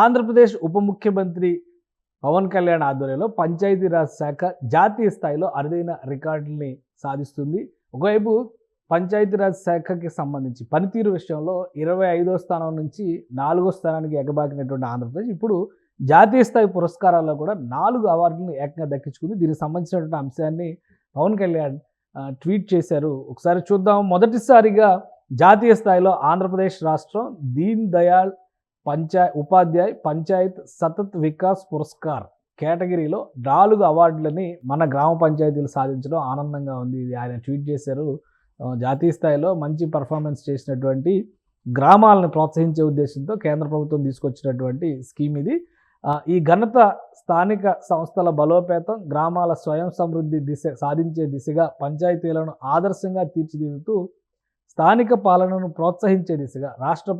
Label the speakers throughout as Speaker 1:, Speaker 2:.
Speaker 1: ఆంధ్రప్రదేశ్ ఉప ముఖ్యమంత్రి పవన్ కళ్యాణ్ ఆధ్వర్యంలో పంచాయతీరాజ్ శాఖ జాతీయ స్థాయిలో అరుదైన రికార్డుల్ని సాధిస్తుంది. ఒకవైపు పంచాయతీరాజ్ శాఖకి సంబంధించి పనితీరు విషయంలో ఇరవై ఐదో స్థానం నుంచి నాలుగో స్థానానికి ఎగబాకినటువంటి ఆంధ్రప్రదేశ్ ఇప్పుడు జాతీయ స్థాయి పురస్కారాల్లో కూడా నాలుగు అవార్డులను ఏకంగా దక్కించుకుంది. దీనికి సంబంధించినటువంటి అంశాన్ని పవన్ కళ్యాణ్ ట్వీట్ చేశారు. ఒకసారి చూద్దాం. మొదటిసారిగా జాతీయ స్థాయిలో ఆంధ్రప్రదేశ్ రాష్ట్రం దీన్ దయాళ్ పంచాయ ఉపాధ్యాయ్ పంచాయత్ సతత్ వికాస్ పురస్కార్ కేటగిరీలో నాలుగు అవార్డులని మన గ్రామ పంచాయతీలు సాధించడం ఆనందంగా ఉంది. ఇది ఆయన ట్వీట్ చేశారు. జాతీయ స్థాయిలో మంచి పర్ఫార్మెన్స్ చేసినటువంటి గ్రామాలను ప్రోత్సహించే ఉద్దేశంతో కేంద్ర ప్రభుత్వం తీసుకొచ్చినటువంటి స్కీమ్ ఇది. ఈ ఘనత స్థానిక సంస్థల బలోపేతం గ్రామాల స్వయం సమృద్ధి దిశ సాధించే దిశగా పంచాయతీలను ఆదర్శంగా తీర్చిదిద్దుతూ స్థానిక పాలనను ప్రోత్సహించే దిశగా రాష్ట్ర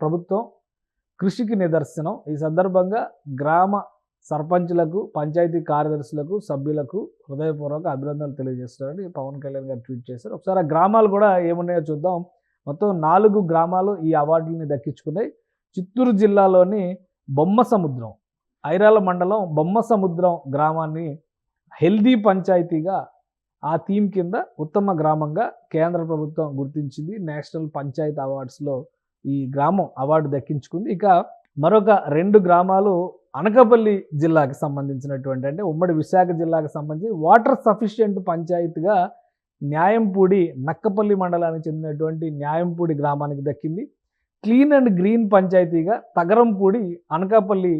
Speaker 1: ప్రభుత్వం కృషికి నిదర్శనం. ఈ సందర్భంగా గ్రామ సర్పంచ్లకు పంచాయతీ కార్యదర్శులకు సభ్యులకు హృదయపూర్వక అభినందనలు తెలియజేస్తున్నారని పవన్ కళ్యాణ్ గారు ట్వీట్ చేశారు. ఒకసారి ఆ గ్రామాలు కూడా ఏమున్నాయో చూద్దాం. మొత్తం నాలుగు గ్రామాలు ఈ అవార్డుని దక్కించుకున్నాయి. చిత్తూరు జిల్లాలోని బొమ్మ సముద్రం ఐరాల మండలం బొమ్మ సముద్రం గ్రామాన్ని హెల్దీ పంచాయతీగా ఆ థీమ్ కింద ఉత్తమ గ్రామంగా కేంద్ర ప్రభుత్వం గుర్తించింది. నేషనల్ పంచాయత్ అవార్డ్స్లో ఈ గ్రామం అవార్డు దక్కించుకుంది. ఇక మరొక రెండు గ్రామాలు అనకాపల్లి జిల్లాకి సంబంధించినటువంటి అంటే ఉమ్మడి విశాఖ జిల్లాకు సంబంధించి వాటర్ సఫిషియెంట్ పంచాయతీగా న్యాయంపూడి నక్కపల్లి మండలానికి చెందినటువంటి న్యాయంపూడి గ్రామానికి దక్కింది. క్లీన్ అండ్ గ్రీన్ పంచాయతీగా తగరంపూడి అనకాపల్లి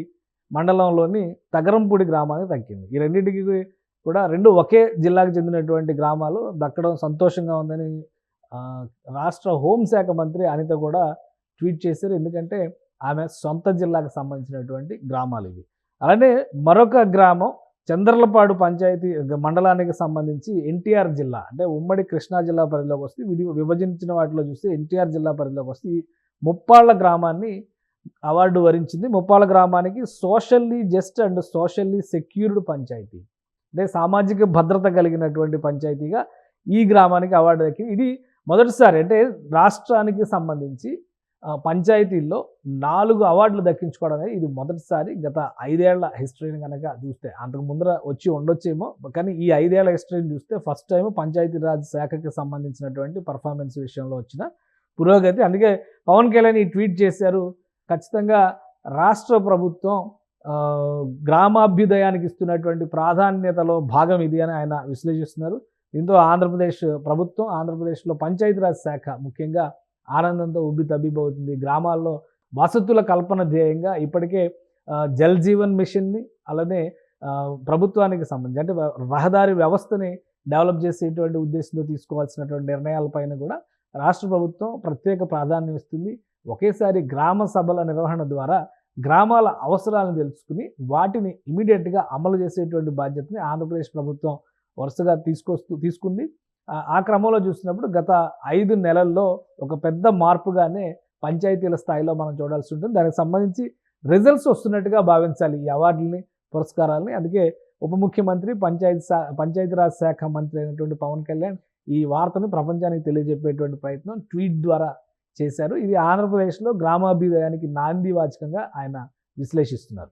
Speaker 1: మండలంలోని తగరంపూడి గ్రామానికి దక్కింది. ఈ రెండింటికి కూడా రెండు ఒకే జిల్లాకు చెందినటువంటి గ్రామాలు దక్కడం సంతోషంగా ఉందని రాష్ట్ర హోంశాఖ మంత్రి అనిత కూడా ట్వీట్ చేశారు. ఎందుకంటే ఆమె సొంత జిల్లాకు సంబంధించినటువంటి గ్రామాలు ఇవి. అలానే మరొక గ్రామం చంద్రలపాడు పంచాయతీ మండలానికి సంబంధించి ఎన్టీఆర్ జిల్లా అంటే ఉమ్మడి కృష్ణా జిల్లా పరిధిలోకి వస్తే విడి విభజించిన వాటిలో చూస్తే ఎన్టీఆర్ జిల్లా పరిధిలోకి వస్తే ఈ ముప్పాళ్ళ గ్రామాన్ని అవార్డు వరించింది. ముప్పాళ్ళ గ్రామానికి socially just and socially secured panchayat అంటే సామాజిక భద్రత కలిగినటువంటి పంచాయతీగా ఈ గ్రామానికి అవార్డు దక్కింది. ఇది మొదటిసారి అంటే రాష్ట్రానికి సంబంధించి పంచాయతీల్లో నాలుగు అవార్డులు దక్కించుకోవడం అనేది ఇది మొదటిసారి గత ఐదేళ్ళ హిస్టరీని కనుక చూస్తే. అంతకు ముందర వచ్చి ఉండొచ్చేమో కానీ ఈ ఐదేళ్ళ హిస్టరీని చూస్తే ఫస్ట్ టైం పంచాయతీరాజ్ శాఖకి సంబంధించినటువంటి పర్ఫార్మెన్స్ విషయంలో వచ్చిన పురోగతి. అందుకే పవన్ కళ్యాణ్ ఈ ట్వీట్ చేశారు ఖచ్చితంగా రాష్ట్ర ప్రభుత్వం గ్రామాభ్యుదయానికి ఇస్తున్నటువంటి ప్రాధాన్యతలో భాగం ఇది అని ఆయన విశ్లేషిస్తున్నారు. దీంతో ఆంధ్రప్రదేశ్ ప్రభుత్వం ఆంధ్రప్రదేశ్లో పంచాయతీరాజ్ శాఖ ముఖ్యంగా ఆనందంతో ఉబ్బి తబ్బిబవుతుంది గ్రామాల్లో వసతుల కల్పన ధ్యేయంగా ఇప్పటికే జల్ జీవన్ మిషన్ని అలానే ప్రభుత్వానికి సంబంధించి అంటే రహదారి వ్యవస్థని డెవలప్ చేసేటువంటి ఉద్దేశంతో తీసుకోవాల్సినటువంటి నిర్ణయాలపైన కూడా రాష్ట్ర ప్రభుత్వం ప్రత్యేక ప్రాధాన్యం ఇస్తుంది. ఒకేసారి గ్రామ సభల నిర్వహణ ద్వారా గ్రామాల అవసరాలను తెలుసుకుని వాటిని ఇమీడియట్గా అమలు చేసేటువంటి బాధ్యతని ఆంధ్రప్రదేశ్ ప్రభుత్వం వరుసగా తీసుకొస్తూ తీసుకుంది. ఆ క్రమంలో చూసినప్పుడు గత ఐదు నెలల్లో ఒక పెద్ద మార్పుగానే పంచాయతీల స్థాయిలో మనం చూడాల్సి ఉంటుంది. దానికి సంబంధించి రిజల్ట్స్ వస్తున్నట్టుగా భావించాలి ఈ అవార్డులని పురస్కారాలని. అందుకే ఉప ముఖ్యమంత్రి పంచాయతీ శా పంచాయతీరాజ్ శాఖ మంత్రి అయినటువంటి పవన్ కళ్యాణ్ ఈ వార్తను ప్రపంచానికి తెలియజెప్పేటువంటి ప్రయత్నం ట్వీట్ ద్వారా చేశారు. ఇది ఆంధ్రప్రదేశ్లో గ్రామాభ్యుదయానికి నాంది వాచకంగా ఆయన విశ్లేషిస్తున్నారు.